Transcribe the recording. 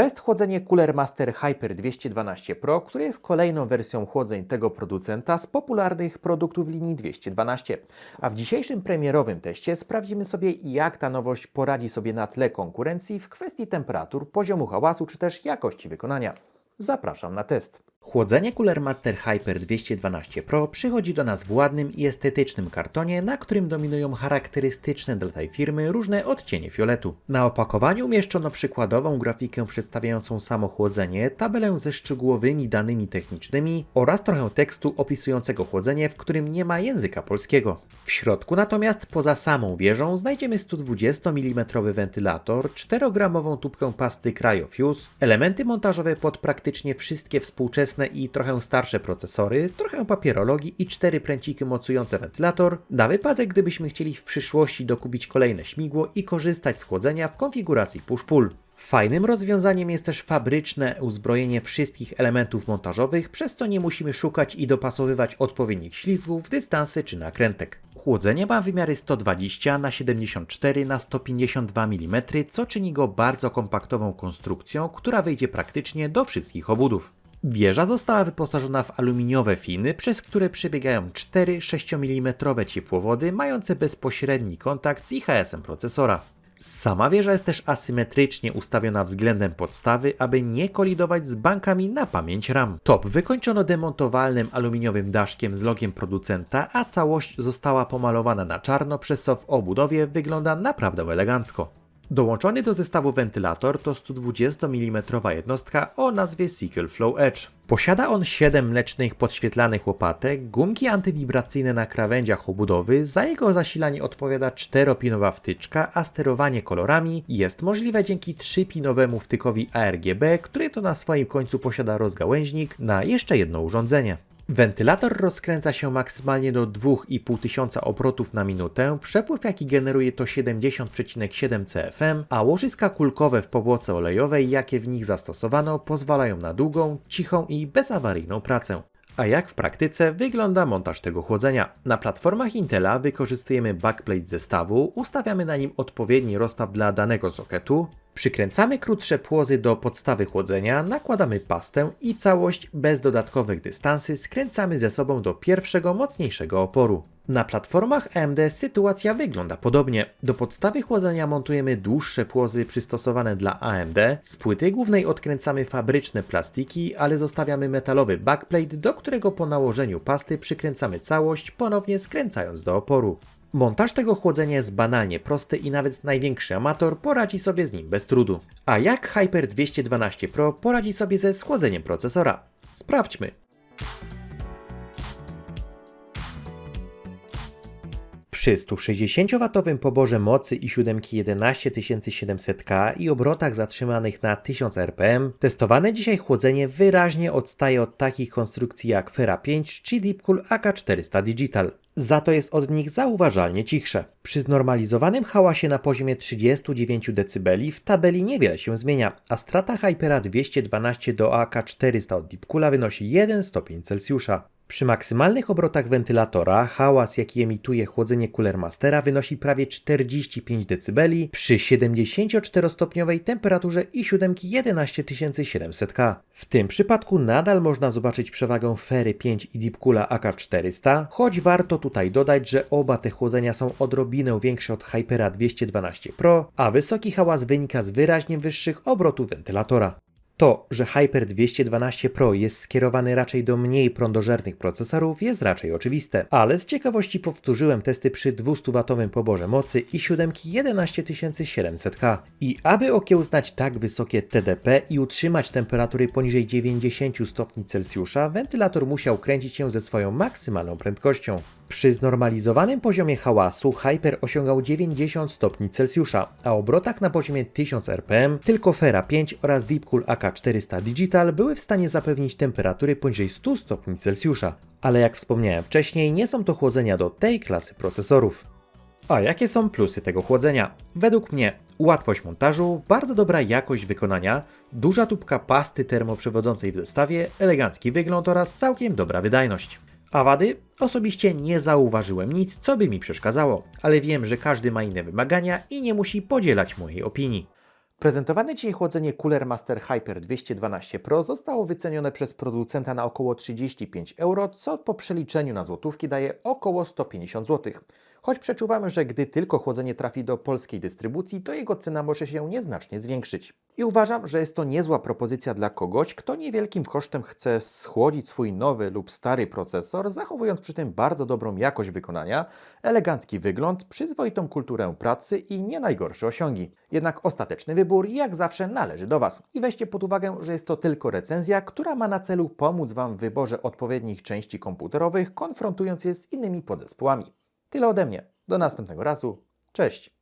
To jest chłodzenie Cooler Master Hyper 212 Pro, które jest kolejną wersją chłodzeń tego producenta z popularnych produktów linii 212. A w dzisiejszym premierowym teście sprawdzimy sobie, jak ta nowość poradzi sobie na tle konkurencji w kwestii temperatur, poziomu hałasu czy też jakości wykonania. Zapraszam na test. Chłodzenie Cooler Master Hyper 212 Pro przychodzi do nas w ładnym i estetycznym kartonie, na którym dominują charakterystyczne dla tej firmy różne odcienie fioletu. Na opakowaniu umieszczono przykładową grafikę przedstawiającą samo chłodzenie, tabelę ze szczegółowymi danymi technicznymi oraz trochę tekstu opisującego chłodzenie, w którym nie ma języka polskiego. W środku natomiast poza samą wieżą znajdziemy 120 mm wentylator, 4-gramową tubkę pasty Cryofuse, elementy montażowe pod praktycznie wszystkie współczesne i trochę starsze procesory, trochę papierologii i cztery pręciki mocujące wentylator, na wypadek gdybyśmy chcieli w przyszłości dokupić kolejne śmigło i korzystać z chłodzenia w konfiguracji push-pull. Fajnym rozwiązaniem jest też fabryczne uzbrojenie wszystkich elementów montażowych, przez co nie musimy szukać i dopasowywać odpowiednich ślizgów, dystansy czy nakrętek. Chłodzenie ma wymiary 120 na 74 na 152 mm, co czyni go bardzo kompaktową konstrukcją, która wejdzie praktycznie do wszystkich obudów. Wieża została wyposażona w aluminiowe finy, przez które przebiegają 4 6 mm ciepłowody mające bezpośredni kontakt z IHS-em procesora. Sama wieża jest też asymetrycznie ustawiona względem podstawy, aby nie kolidować z bankami na pamięć RAM. Top wykończono demontowalnym aluminiowym daszkiem z logiem producenta, a całość została pomalowana na czarno, przez co w obudowie wygląda naprawdę elegancko. Dołączony do zestawu wentylator to 120 mm jednostka o nazwie Sickle Flow Edge. Posiada on 7 mlecznych podświetlanych łopatek, gumki antywibracyjne na krawędziach obudowy, za jego zasilanie odpowiada 4-pinowa wtyczka, a sterowanie kolorami jest możliwe dzięki 3-pinowemu wtykowi ARGB, który to na swoim końcu posiada rozgałęźnik na jeszcze jedno urządzenie. Wentylator rozkręca się maksymalnie do 2500 obrotów na minutę, przepływ jaki generuje to 70,7 CFM, a łożyska kulkowe w powłoce olejowej, jakie w nich zastosowano, pozwalają na długą, cichą i bezawaryjną pracę. A jak w praktyce wygląda montaż tego chłodzenia? Na platformach Intela wykorzystujemy backplate zestawu, ustawiamy na nim odpowiedni rozstaw dla danego sokietu, przykręcamy krótsze płozy do podstawy chłodzenia, nakładamy pastę i całość bez dodatkowych dystansy skręcamy ze sobą do pierwszego mocniejszego oporu. Na platformach AMD sytuacja wygląda podobnie. Do podstawy chłodzenia montujemy dłuższe płozy przystosowane dla AMD. Z płyty głównej odkręcamy fabryczne plastiki, ale zostawiamy metalowy backplate, do którego po nałożeniu pasty przykręcamy całość, ponownie skręcając do oporu. Montaż tego chłodzenia jest banalnie prosty i nawet największy amator poradzi sobie z nim bez trudu. A jak Hyper 212 Pro poradzi sobie ze schłodzeniem procesora? Sprawdźmy. Przy 160W poborze mocy i 7 11700K i obrotach zatrzymanych na 1000 RPM, testowane dzisiaj chłodzenie wyraźnie odstaje od takich konstrukcji jak Fera 5 czy Deepcool AK400 Digital. Za to jest od nich zauważalnie cichsze. Przy znormalizowanym hałasie na poziomie 39 dB w tabeli niewiele się zmienia, a strata Hypera 212 do AK400 od Deepcoola wynosi 1 stopień Celsjusza. Przy maksymalnych obrotach wentylatora hałas, jaki emituje chłodzenie Cooler Mastera wynosi prawie 45 dB przy 74-stopniowej temperaturze i 7 11700K. W tym przypadku nadal można zobaczyć przewagę Fery 5 i Deepcoola AK400, choć warto tutaj dodać, że oba te chłodzenia są odrobinę większe od Hypera 212 Pro, a wysoki hałas wynika z wyraźnie wyższych obrotów wentylatora. To, że Hyper 212 Pro jest skierowany raczej do mniej prądożernych procesorów jest raczej oczywiste, ale z ciekawości powtórzyłem testy przy 200W poborze mocy i 7 11700K. I aby okiełznać tak wysokie TDP i utrzymać temperatury poniżej 90 stopni Celsjusza, wentylator musiał kręcić się ze swoją maksymalną prędkością. Przy znormalizowanym poziomie hałasu Hyper osiągał 90 stopni Celsjusza, a obrotach na poziomie 1000 RPM tylko Fera 5 oraz Deepcool AK400 Digital były w stanie zapewnić temperatury poniżej 100 stopni Celsjusza. Ale jak wspomniałem wcześniej, nie są to chłodzenia do tej klasy procesorów. A jakie są plusy tego chłodzenia? Według mnie łatwość montażu, bardzo dobra jakość wykonania, duża tubka pasty termoprzewodzącej w zestawie, elegancki wygląd oraz całkiem dobra wydajność. A wady? Osobiście nie zauważyłem nic, co by mi przeszkadzało, ale wiem, że każdy ma inne wymagania i nie musi podzielać mojej opinii. Prezentowane dzisiaj chłodzenie Cooler Master Hyper 212 Pro zostało wycenione przez producenta na około 35 euro, co po przeliczeniu na złotówki daje około 150 zł. Choć przeczuwamy, że gdy tylko chłodzenie trafi do polskiej dystrybucji, to jego cena może się nieznacznie zwiększyć. I uważam, że jest to niezła propozycja dla kogoś, kto niewielkim kosztem chce schłodzić swój nowy lub stary procesor, zachowując przy tym bardzo dobrą jakość wykonania, elegancki wygląd, przyzwoitą kulturę pracy i nie najgorsze osiągi. Jednak ostateczny wybór, jak zawsze, należy do Was. I weźcie pod uwagę, że jest to tylko recenzja, która ma na celu pomóc Wam w wyborze odpowiednich części komputerowych, konfrontując je z innymi podzespołami. Tyle ode mnie. Do następnego razu. Cześć!